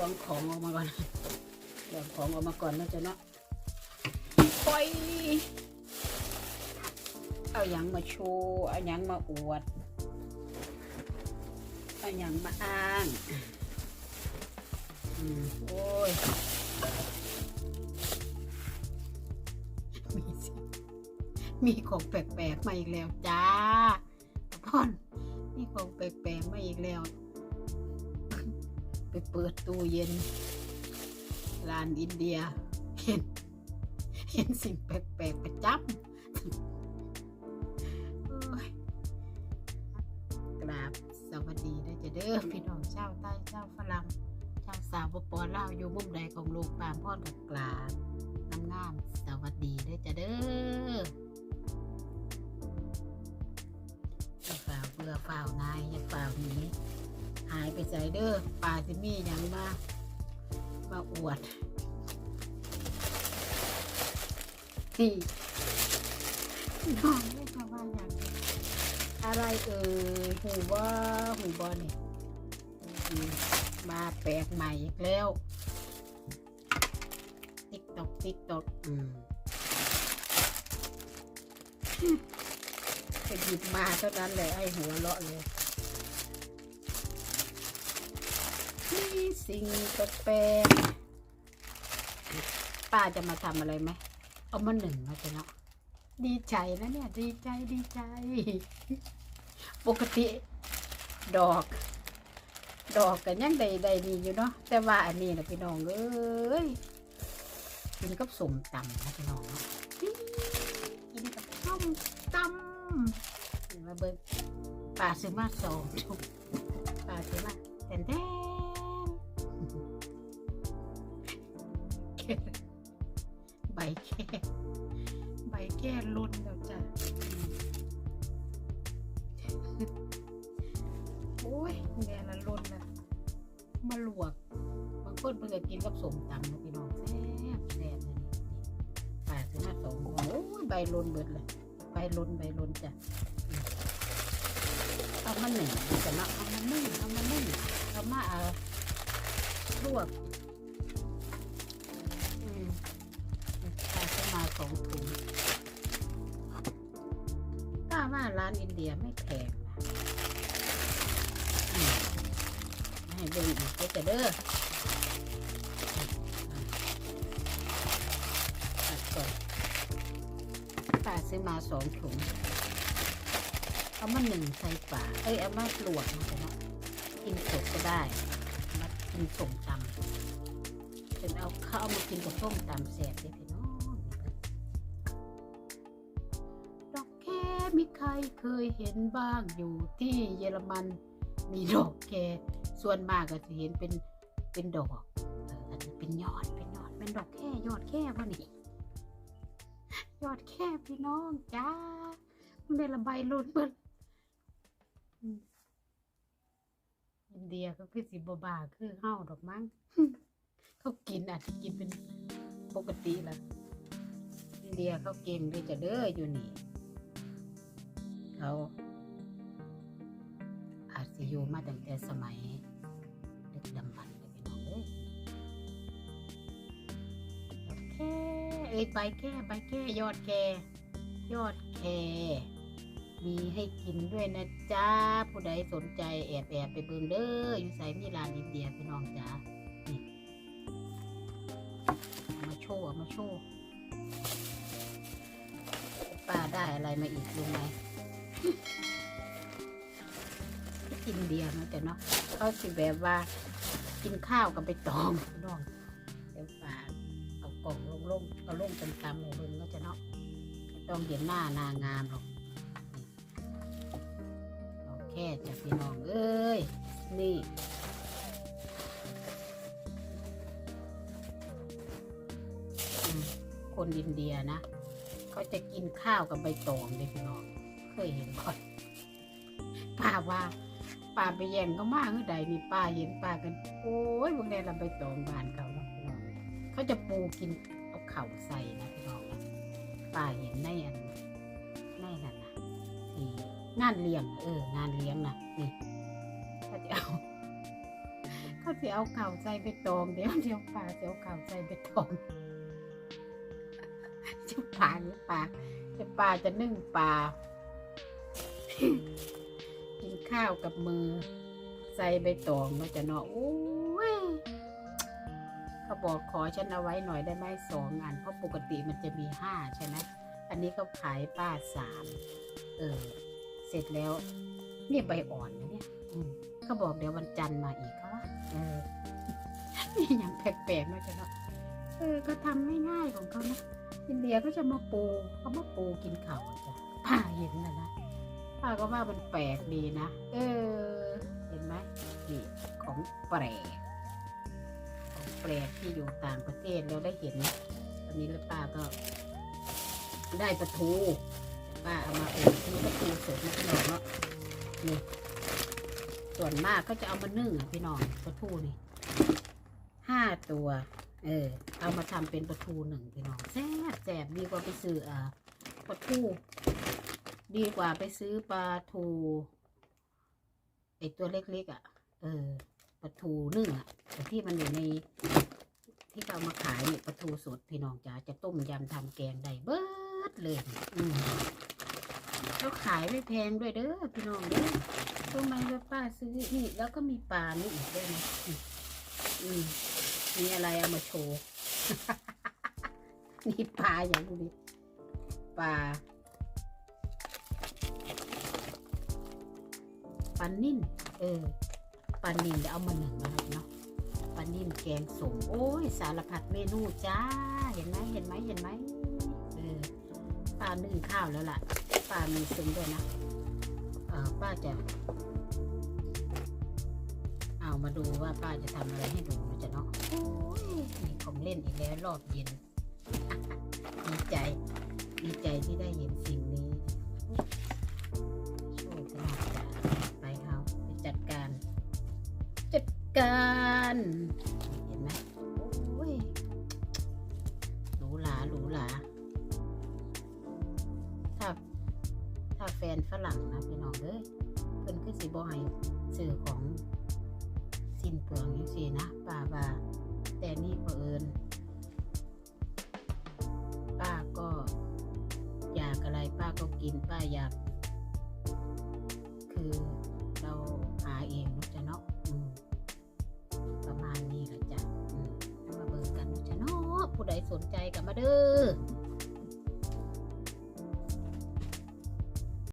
วงของออกมาก่อนลวงของออกมาก่อนนะจ๊ะเนาะปล่อยเอาหยังมาโชว์เอาหยังมาอวดเอาหยังมาอ้างอืมโอ้ยมีสิมีของแปลกๆมาอีกแล้วจ้าพ่อนมีของแปลกๆมาอีกแล้ว ไปเปิดตู้เย็น ร้านอินเดีย เห็น เห็นสิ่งแปลกๆประจำโอ้ยกราบสวัสดีนะจะเด้อพี่น้องชาวใต้ชาวฝรั่งชาวสาวปอล่าอยู่มุมใดของโลกปามพ่อกับกราบน้ำงามสวัสดีนะจะเด้อฝ่าวเบื่อฝ่าวนายอย่าฝ่าวนี้ หายไปใจเด้อป่าสิมีหยังมามาอวดที่น้องไม่ทำว่าอย่างนี้อะไรเอ่ยหูว่าหูบอเนี่ยอืมมาแปลกใหม่อีกแล้ว ติ๊กตอกติ๊กตอกอืมไปหยิบมาเท่านั้นเลยไอ้หัวเลาะเลย มีสิ่งแปลกๆป้าจะมาทำอะไรไหม เอามาหนึ่งนะจ๊ะเนาะดีใจนะเนี่ย ดีใจดีใจ ปกติดอก ดอกกันยังใดใดดีอยู่เนาะแต่ว่าอันนี้นะพี่น้องเอ้ยกินกับสมตำนะพี่น้องกินกับส้มตำมาเบิ้งป่าซื้อมาสองถุงป่าซื้อมาแทนแทน ใบแค่ใบแค่ล้นแล้วจ้ะโอ้ยแม่ละล้นละมาลวกบางคนเพิ่งจะกินกับสมตำนะพี่น้องแซ่บแซ่บเลยนี่ป่าซื้อมาสองหัวโอ้ยใบล้นเบิดเลยใบล้นใบล้นจ้ะอืมเอามาหนึ่งจะมาเอามานึ่งเอามานึ่งเอามาเอาลวก องถุงป้าว่าร้านอินเดียไม่แพงนะอืมให้เบิ่งอีกเด้อจ้ะเด้ออ่ก่อนป้าซื้อมาสองถุง เอามาหนึ่งใส่ฝาเอ้ย เอามาลวกนะจ๊ะเนาะกินสดก็ได้เอามากินสมตำเป็นเอาข้าวมากินกับส้มตำแซ่บเลยพี่น้อง ใครเคยเห็นบ้างอยู่ที่เยอรมันมีดอกแคส่วนมากก็จะเห็นเป็นเป็นดอกเป็นยอดเป็นยอดเป็นดอกแค่ยอดแค่วะนี่ยอดแค่พี่น้องจ้ามันเป็นระบายล้นเบิดอินเดียก็คือสิบบาคือเฮาดอกมั้งเขากินอาจจะกินเป็นปกติละอินเดียเขาเก่งด้วยจะเด้ออยู่นี่ เขาอาจจะอยู่มาตั้งแต่สมัยดึกดำบรรพ์เลยพี่น้องเอ้ยโอเคเอ้ยใบแค่ใบแค่ยอดแค่ยอดแค่มีให้กินด้วยนะจ๊ะผู้ใดสนใจแอบแอบไปเบิ่งเด้ออยู่ใส่มีร้านอินเดียพี่น้องจ้านี่มาโชว์มาโชว์ป้าได้อะไรมาอีกรู้ไหม อินเดียนาะแต่เนาะเขาสิแบบว่ากินข้าวกับไปตองน้องเดี๋ยวป้าเอากล่องลงลงเอาลงเป็นตำเลยเบิ่งเนาจะเนาะไม่ต้องเห็นหน้านางงามหรอกโอเคจ้ะพี่น้องเอ้ยนี่คนอินเดียนะ เขาจะกินข้าวกับใบตองเลยพี่น้อง เคยเห็นบ่อยป้าว่าป้าไปแย่งก็มากเมื่อใดนี่ป้าเห็นป้ากัน โอ้ยพวกนี้เราใบตองบานเขาเนาะพี่น้องเขาจะปูกินเอาเข่าใส่นะพี่น้องป้าเห็นในอันในนั่นนะที่งานเลี้ยง เออ งานเลี้ยงนะนี่เขาจะเอาเขาจะเอาเข่าใส่ไปตองเดี๋ยวเดี๋ยวป่าจะเอาเข่าใส่ไปตองจะป่าหรือป่าจะป่าจะนึ่งปลา กินข้าวกับมือ ใส่ใบตองมาจะเนาะโอ้ยเขาบอกขอฉันเอาไว้หน่อยได้ไหมสองอัน เพราะปกติมันจะมีห้าใช่ไหมอันนี้เขาขายป้าสามเออ เสร็จแล้วนี่ใบอ่อนนะเนี่ยอืเขาบอกเดี๋ยววันจันทร์มาอีกเขาว่าเออนี่ยังแปลกๆนะจ๊ะเนาะเออก็ทำง่ายๆของเขานะอินเดียก็จะมาปูเขามาปูกินเข้าจ้ะป้าเห็นนะนะ ป้าก็ว่ามันแปลกดีนะ เออ เห็นไหมนี่ของแปลก ของแปลกที่อยู่ต่างประเทศเราได้เห็นตอนนี้แล้วป้าก็ ได้ปลาทู ป้าเอามาเป็นนี่ปลาทูสดนะพี่น้องเนาะนี่ส่วนมากก็จะเอามานึ่งอะพี่น้องปลาทูนี่ห้าตัว เออ เอามาทำเป็นปลาทูหนึ่งพี่น้องแซ่บแซ่บดีกว่าไปซื้ออ่าปลาทู ดีกว่าไปซื้อปลาทูไอตัวเล็กๆอะ เออปลาทูนึ่งอะแต่ที่มันอยู่ในที่เขามาขายเนี่ยปลาทูสดพี่น้องจ๋าจะต้มยำทำแกงได้เบิดเลย อืมแล้วขายไม่แพงด้วยเด้อพี่น้องเด้อทำไมว่าป้าซื้อนี่แล้วก็มีปลานี่อีกด้วยนะอืมอืมมีอะไรเอามาโชว์ นี่ปลาอย่างนี้ปลา ปลานิ่นเออปลานิ่นเดี๋ยวเอามาหนึ่งนะครับเนาะปลานิ่นแกงสมโอ้ยสารพัดเมนูจ้า เห็นไหมเห็นไหมเห็นไหมเออป้านึ่งข้าวแล้วล่ะป้ามีซึ้งด้วยนะเออป้าจะเอามาดูว่าป้าจะทำอะไรให้ดูนะจ๊ะเนาะโอ้ยมีของเล่นอีกแล้วรอบเย็นดีใจ ดีใจที่ได้เห็นสิ่งนี้ การเห็นไหมโอ้ยหรูหราหรูหราถ้าถ้าแฟนฝรั่งนะพี่น้องเอ้ยเพิ่นคือสิบ่ให้ซื้อของสิ้นเปลืองจังซี่นะป้าว่าแต่นี่เผอิญป้าก็อยากอะไรป้าก็กินป้าอยาก คือ ผู้ใดสนใจก็มาเด้อ